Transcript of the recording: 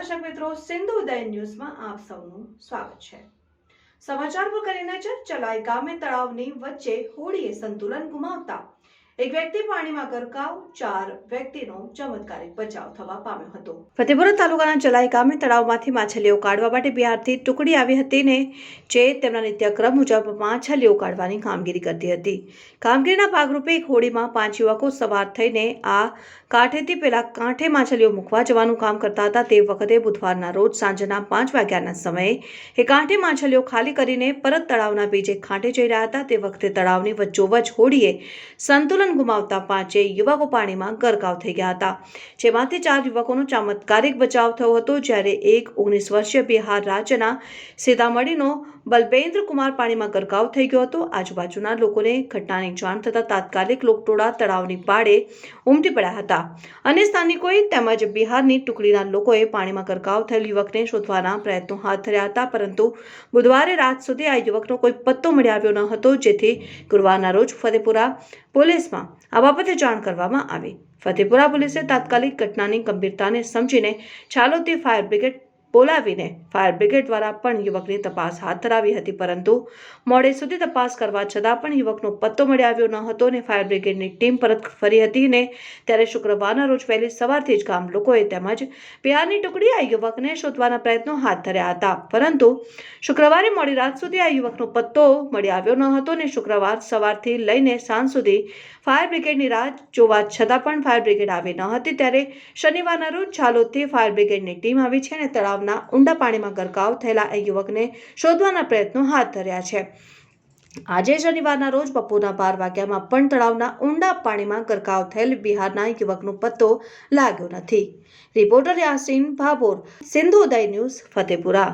દર્શક મિત્રો, સિંધુ ઉદય ન્યૂઝમાં આપ સૌનું સ્વાગત છે. સમાચાર પર કરીને છે ચલાઈ ગામે તળાવની વચ્ચે હોડીએ સંતુલન ગુમાવતા એક વ્યક્તિ પાણીમાં ગરકાવ, ચાર વ્યક્તિનો ચમત્કારિક બચાવ થવા પામ્યો હતો. ફતેપુરા તાલુકાના ચલાઈ ગામે તળાવમાંથી માછલીઓ કાઢવા માટે બિહારથી ટુકડી આવી હતી ને જે તેમના નિત્યક્રમ મુજબ માછલીઓ કાઢવાની કામગીરી કરતી હતી. કામગીરીના ભાગરૂપે એક હોડીમાં પાંચ યુવકો સવાર થઈને આ કાંઠેથી પેલા કાંઠે માછલીઓ મૂકવા જવાનું કામ કરતા હતા. તે વખતે બુધવારના રોજ સાંજના પાંચ વાગ્યાના સમયે એ કાંઠે માછલીઓ ખાલી કરીને પરત તળાવના બીજે કાંઠે જઈ રહ્યા હતા. તે વખતે તળાવની વચ્ચોવચ હોડીએ સંતુલન ગુમાવતા પાંચે યુવકો પાણીમાં ગરકાવ થઈ ગયા હતા. જેમાંથી ચાર યુવકોનો ચમત્કારિક બચાવ થયો હતો, જ્યારે એક ઓગણીસ વર્ષીય બિહાર રાજ્યના સીતામઢીનો બલબેન્દ્ર કુમાર પાણીમાં ગરકાવ થઈ ગયો હતો. આજુબાજુના લોકોને ઘટનાની જાણ થતાં તાત્કાલિક લોકટોળા તળાવની પાળે ઉમટી પડ્યા હતા. અને સ્થાનિકોએ તેમજ બિહારની ટુકડીના લોકોએ પાણીમાં ગરકાવ થયેલ યુવકને શોધવાના પ્રયત્નો હાથ ધર્યા હતા, પરંતુ બુધવારે રાત સુધી આ યુવકનો કોઈ પત્તો મળી આવ્યો ન હતો, જેથી ગુરુવારના રોજ ફતેપુરા પોલીસમાં આ બાબતે જાણ કરવામાં આવી. ફતેપુરા પોલીસે તાત્કાલિક ઘટનાની ગંભીરતાને સમજીને છાલોતી ફાયર બ્રિગેડ બોલાવીને ફાયર બ્રિગેડ દ્વારા પણ યુવકની તપાસ હાથ ધરાવી હતી, પરંતુ મોડે સુધી તપાસ કરવા છતાં પણ યુવકનો પત્તો મળી આવ્યો ન હતો અને ફાયર બ્રિગેડની ટીમ પરત ફરી હતી ને ત્યારે શુક્રવારના રોજ વહેલી સવારથી જ ગામ લોકોએ તેમજ બિહારની ટુકડી આ યુવકને શોધવાના પ્રયત્નો હાથ ધર્યા હતા. પરંતુ શુક્રવારે મોડી રાત સુધી આ યુવકનો પત્તો મળી આવ્યો ન હતો અને શુક્રવાર સવારથી લઈને સાંજ સુધી ફાયર બ્રિગેડની રાહ જોવા છતાં પણ ફાયર બ્રિગેડ આવી ન હતી. ત્યારે શનિવારના રોજ ચાલોદથી ફાયર બ્રિગેડની ટીમ આવી છે અને તળાવના ઊંડા પાણીમાં ગરકાવ થયેલા એ યુવકને શોધવાના પ્રયત્નો હાથ ધર્યા છે. આજે શનિવારના રોજ બપોરના બાર વાગ્યામાં પણ તળાવના ઊંડા પાણીમાં ગરકાવ થયેલ બિહારના યુવકનો પત્તો લાગ્યો નથી. Reporter Yasin Bhabhor, Sindhu Uday news, Fatepura.